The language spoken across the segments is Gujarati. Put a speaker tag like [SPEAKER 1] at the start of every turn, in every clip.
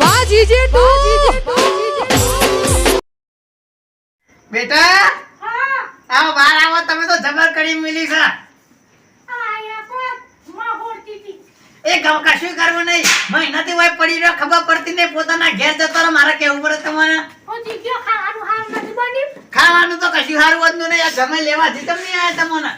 [SPEAKER 1] વાહ જીજે તું
[SPEAKER 2] બેટા? આવો બહાર આવો તમે તો જબર કરી મિલી છે. એ ગમ કશું કરવું નહીં. મહિનાથી હોય પડી રહ્યો ખબર પડતી નહીં. પોતાના ઘેર જતો રહો મારે કેવું પડે તમારે? ખાવાનું તો કશું સારું વધતું નહીં. આ ગમે લેવા જીતમ નહીં આયા તમને?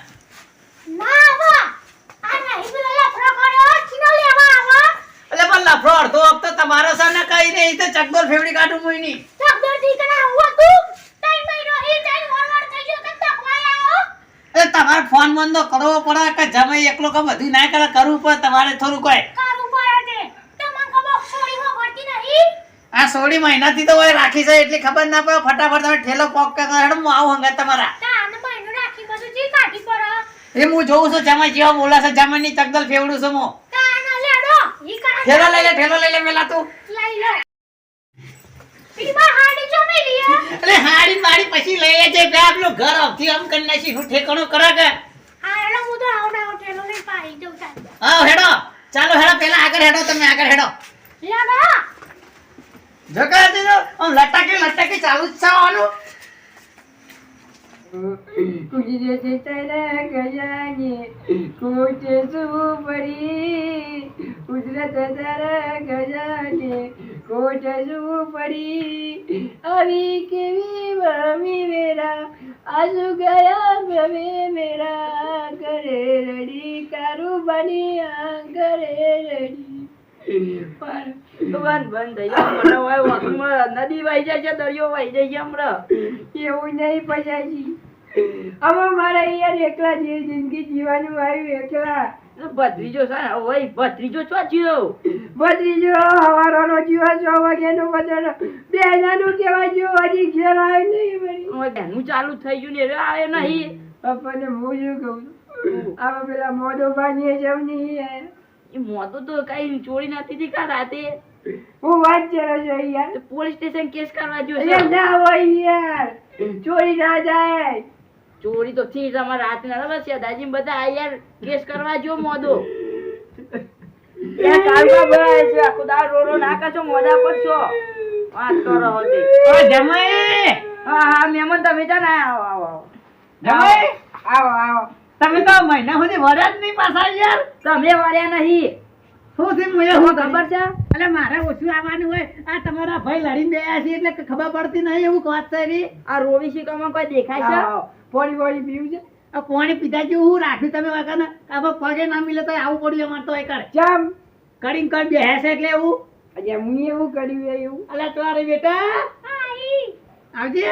[SPEAKER 2] એટલે પણ લફડો તો વખત તમારો છે ને કઈ નહીં તો ચકડોલ ફેવડી કાઢું મુઈ ની એ તમાર ફોન તો કરવો પડે કે જમાઈ એકલો કે બધું ના કરે કરવું પડે તમારે થોડું કોઈ. આ સોડી મહિનાથી તો હોય રાખી છે એટલી ખબર ના પડે. ફટાફટ તમે ઠેલો પોક કે હેડ હું આવું હંગા તમારા. એ હું જોઉં છું જમાઈ જેવા બોલા છે જમાઈ ની ચકદલ ફેવડું છું હું. ઠેલો લઈ લે ઠેલો લઈ લે પેલા તું. એટલે હાડી મારી પછી લઈ લેજે બે આપણું ઘર આવતી આમ કરી નાખી હું ઠેકાણું કરા કે? હા હેડો ચાલો હેડો પેલા આગળ હેડો તમે આગળ હેડો. જગા દીધો આમ લટાકી લટાકી ચાલુ જ છે આવવાનું
[SPEAKER 3] કુદરતે તારા ગજાને કોટે પડી કુદરત તારા ગજાને કોટે પડી આવી કેવી મમી વેરા આજુ ગયા ભવે મેરા ઘરે રડી કારું બની ઘરે રડી. પણ બંધ થઈ મને નદી વાઈ જાય છે દરિયો વાઈ જાય છે હમણાં. એવું નહીં પછાજી હવે મારે યાર એકલા જે જિંદગી જીવાનું આવ્યું એકલા. ભત્રીજો છે ને ભાઈ ભત્રીજો છો જીવો ભત્રીજો હવારોનો જીવો છ વાગ્યાનો બધાનો બે હજારનું કહેવાય જો હજી ઘેર આવ્યો નહીં વળી. બેનું ચાલુ થઈ ગયું ને રે આવે નહીં. પપ્પાને હું શું કહું આવા પેલા મોઢો બાંધીએ જમ નહીં એ મોતો તો કઈ ચોરી નથી થી કા રાતે? હું વાત કરો છો યાર પોલીસ સ્ટેશન કેસ કરવા જો ના હોય યાર. ચોરી ના જાય. ચોરી તો થી તમારે રાત ના બસ દાદી બધા આ યાર કેસ કરવા જો મોદો. એ કાલકા ભાઈ આખો દાળ રોરો નાખા છો મોદા પર છો. વાત કરો હોતે
[SPEAKER 2] ઓ જમાઈ!
[SPEAKER 3] હા હા મહેમાન તમે જા ના આવો આવો આવો.
[SPEAKER 2] જમાઈ!
[SPEAKER 3] આવો આવો.
[SPEAKER 2] તમે તો મહિના સુધી વર્યા જ નહીં પાછા યાર.
[SPEAKER 3] તમે વાર્યા નહીં. ખબર છે?
[SPEAKER 2] એટલે મારે ઓછું આવવાનું હોય. આ તમારા ભાઈ લડીને ગયા છે એટલે ખબર પડતી નહીં એવું વાત છે
[SPEAKER 3] આ રોવી શીખવામાં કોઈ દેખાય છે? પોણી પોણી પીવું છે?
[SPEAKER 2] આ પાણી પીધા જેવું હું રાખ્યું તમે વગર પગે ના મિલે તો આવું પડ્યું અમારે તો એકર કરીને બેસે એટલે એવું?
[SPEAKER 3] અજે હું એવું કર્યું એવું?
[SPEAKER 2] અલા તમારે બેટા? આવજે.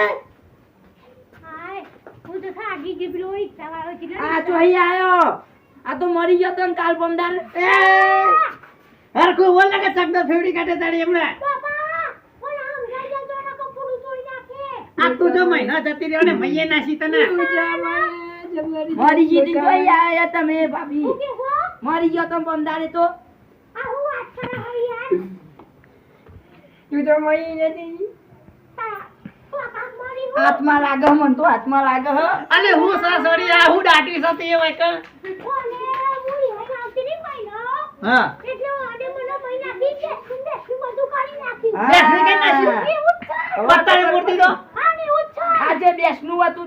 [SPEAKER 3] આ તો અહીં આયો આ તો મરી ગયો તો કાલ પમદાર.
[SPEAKER 2] એ! હરખું બોલ ને કે ચકડો ફેવડી કાઢે તારી એમણે. આ તું જો મહિના જતી રહ્યો ને મૈયે નાસી તને.
[SPEAKER 3] મરી ગઈ અહીં આયા તમે ભાભી. મરી ગયો તો. પમદારે તો તું તો મરી નથી આત્મા લાગે મન તો હાથમાં લાગે હ.
[SPEAKER 2] અને હું સાસોડી આ હું દાટી સતી એ વખત હા બેસી કે નાસ્યું? પત્તાની મૂર્તિ તો
[SPEAKER 3] આજે બેસનું હતું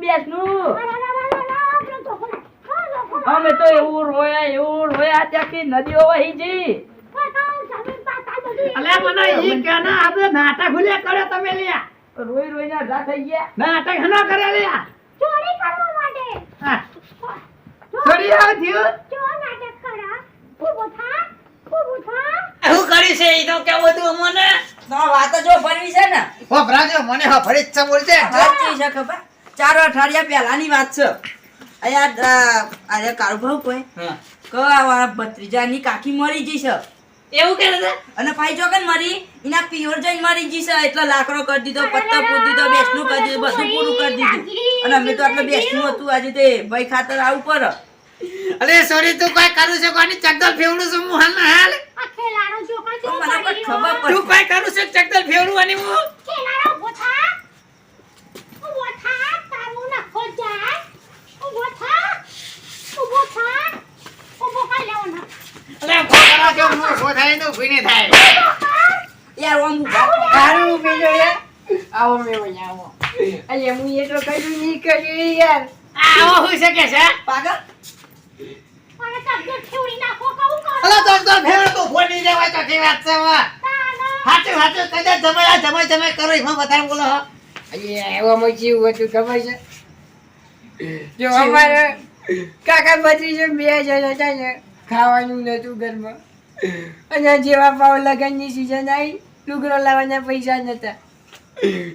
[SPEAKER 3] બેસનું અમે તો એવું રોયા એવું રોયા ત્યાંથી નદીઓ વહી જી
[SPEAKER 2] અલે મને ઈ કે ના આપણે નાટક ભૂલ્યા કર્યો તમે લ્યા?
[SPEAKER 3] રોઈ ના અડધા થઈ ગયા.
[SPEAKER 2] નાટક હનો કર્યા લ્યા? હા. છોડી આવ થયું? હું કરી છે? ઈ તો કે બધું મને?
[SPEAKER 3] તો વાત જો ભરવી છે ને?
[SPEAKER 2] હોભરાજો મને હા ફરી છે બોલજે
[SPEAKER 3] સાચી છે ખબર. ચાર અઠવાડિયા પહેલાની વાત છે. અહીંયા આજે કાળભાવ કોઈ
[SPEAKER 2] હા.
[SPEAKER 3] કવા ભત્રીજાની કાકી મરી ગઈ છે.
[SPEAKER 2] એવું કે છે?
[SPEAKER 3] અને ભાઈ જો કન મરી એના પિયોર જઈને મરી ગઈ છે એટલે લાકડો કરી દીધો પત્તા પૂરી દીધો બેસનું કરી દીધું બધું પૂરું કરી દીધું. અને અમે તો આટલું બેસનું હતું આજે તે ભાઈ ખાતર આવું પર
[SPEAKER 2] અરે સોરી તું કઈ કરું છે કોની? ચકદલ ફેવડું છું હું હાલ ના હાલ.
[SPEAKER 3] તો મને કોઈ ખબર
[SPEAKER 2] તું કઈ કરું છે ચકદલ અરે કરા કે હું થાય તો ઊભી નહીં થાય.
[SPEAKER 4] યાર આમ ઊભા
[SPEAKER 3] તારું ઊભી જો યાર. આવો મેં આવો. અલ્યા હું એ તો નહીં કર્યું યાર.
[SPEAKER 2] આવો હું શકે છે?
[SPEAKER 4] પાગલ?
[SPEAKER 2] અલા તો તો ફેર તો ફોડી દેવાય તો કેવી વાત છે વા હાચું હાચું કદા જમાય જમાય જમાય કરો એમાં વધારે બોલો હો.
[SPEAKER 3] અલ્યા એવામાં જીવ હતું ખબર છે. જો અમારે કાકા ભત્રીજો બે જણા હતા ને ખાવાનું નતું ઘરમાં. અને જેવા ભાવ લગ્નની સિઝન આવી લુગરો લાવવાના પૈસા નતા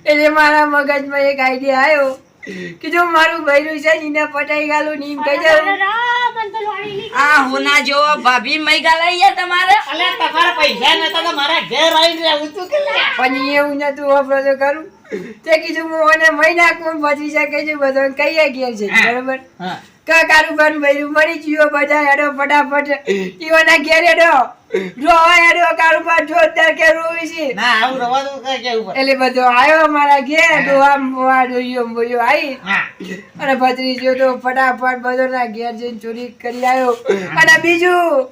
[SPEAKER 3] એટલે મારા મગજમાં એક આઈડિયા આવ્યો કે જો મારું ભૈરું છે ને એને પટાઈ ગાલું નીમ એમ કહી દઉં.
[SPEAKER 4] આ હોના જો ભાભી મઈ ગાલા યાર તમારે?
[SPEAKER 2] અલે તમારા પૈસા નતા તો મારા ઘેર આવીને રહેવું તું કે
[SPEAKER 3] પણ એવું નતું વાપરો તો કરું તે કીધું હું મને મહી નાખું શકે છે બધો કહીએ ગયા છે બરોબર?
[SPEAKER 2] હા.
[SPEAKER 3] બન ભર્યું. મરી ગયો બધા હેડો ફટાફટ. ઈવાના ઘેર હેડો. રોવા હેડો કારુબાર જોરદાર કે રોવી છે.
[SPEAKER 2] ના આવું રવા દો કે કે ઉપર.
[SPEAKER 3] એટલે બધો આયો મારા ઘેર. ડોહા મોવા ડોહીઓ મોયો આવી અને ભત્રીજો તો ફટાફટ બધો ના ઘેર જઈને ચોરી કરી આવ્યો. અને બીજું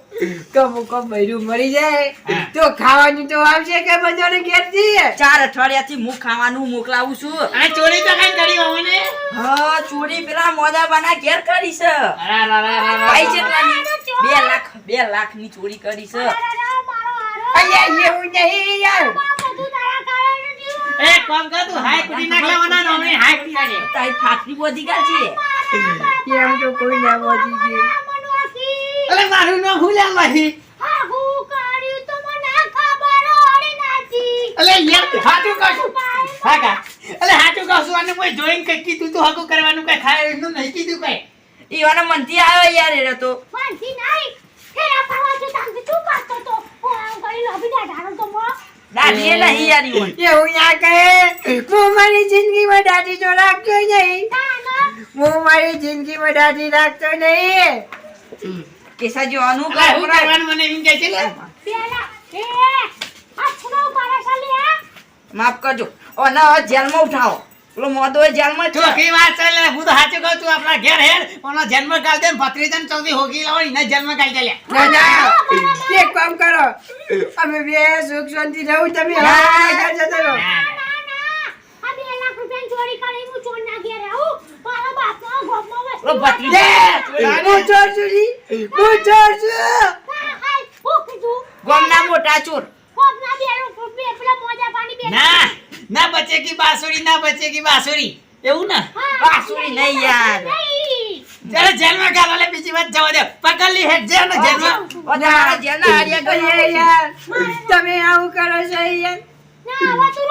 [SPEAKER 3] કમ કમ ભર્યું મરી જાય. તો ખાવાનું તો આવશે કે બધાને ઘેર જઈએ?
[SPEAKER 4] ચાર અઠવાડિયાથી હું ખાવાનું મોકલાવું છું.
[SPEAKER 2] આ ચોરી તો કઈ કરી હોને
[SPEAKER 4] હા ચોરી પેલા મોદા બાના ઘેર કરી છે. ભાઈ કેટલાની બે લાખ બે લાખની ચોરી કરી છે.
[SPEAKER 3] અહીંયા એવું નહીં યાર.
[SPEAKER 2] એ કોમ કર તું હાય કુટી નાખ લેવાના નો હાય કુટી નાખે
[SPEAKER 4] તારી ફાટલી બોધી ગાલ છે.
[SPEAKER 3] એમ તો કોઈ ના પહોંચી ગયું.
[SPEAKER 2] અલે મારું નામ હું લે માહી અલે યાર હાચું કશું હા કા. અલે હાચું કશું અને કોઈ જોઈન કે કીધું તું હકો કરવાનું કઈ ખાય એનું નહીં કીધું કઈ.
[SPEAKER 4] ઈવાનો મનથી આવ્યો યાર એરો તો. દાદીએ નહીં. યાર ઈવન
[SPEAKER 3] એવું ના કહે હું મારી જિંદગીમાં દાદી તો રાખતો નહીં. હું મારી જિંદગીમાં દાદી રાખતો નહીં.
[SPEAKER 4] કેસા જોવાનું
[SPEAKER 2] હું કરવાનું મને એમ કહે છે લે
[SPEAKER 4] માફ કરજો. અને હવે જેલમાં ઉઠાવો. પેલો મોદો એ જેલમાં છે.
[SPEAKER 2] કી વાત છે લે હું તો સાચું કહું છું આપણા ઘેર હેડ ઓનો જન્મ કાલ દે ભત્રીજન ચૌથી હોગી લાવો એને જન્મ કાલ દે લે
[SPEAKER 3] ના. ના એક કામ કરો. અમે બે સુખ શાંતિ રહું તમે હા જતા રહો.
[SPEAKER 4] ના ના
[SPEAKER 3] લે ચોર છું જી. હું ચોર છું
[SPEAKER 4] ગામના મોટા ચોર
[SPEAKER 2] ના ના બચેગી બાસુરી ના બચેગી બાસુરી એવું ના
[SPEAKER 4] બાસુરી નહીં યાર.
[SPEAKER 2] ચાલો જેલમાં ગાલો લે બીજી વાત જવા દે પકડલી હેડ જે ને જેલમાં
[SPEAKER 4] ઓ તમારા જેલના હાડિયા
[SPEAKER 3] અરે
[SPEAKER 4] ગયો
[SPEAKER 3] યાર તમે આવું કરો છો યાર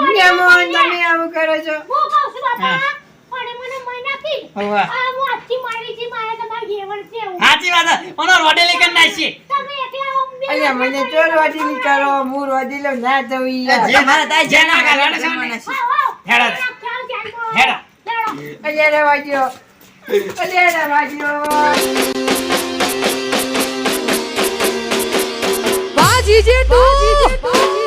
[SPEAKER 3] મેમોન તમે આવું કરો છો
[SPEAKER 2] હવે. સાચી વાત ઓનો રોડે લઈ કરી નાખશે.
[SPEAKER 3] અલ્યા મને તો રોડે નીકળો હું રોડે લો ના જવી
[SPEAKER 2] જે
[SPEAKER 4] મારે તાય
[SPEAKER 2] રે વાજ્યો
[SPEAKER 3] અલ્યા રે વાજ્યો વાજી જે તું.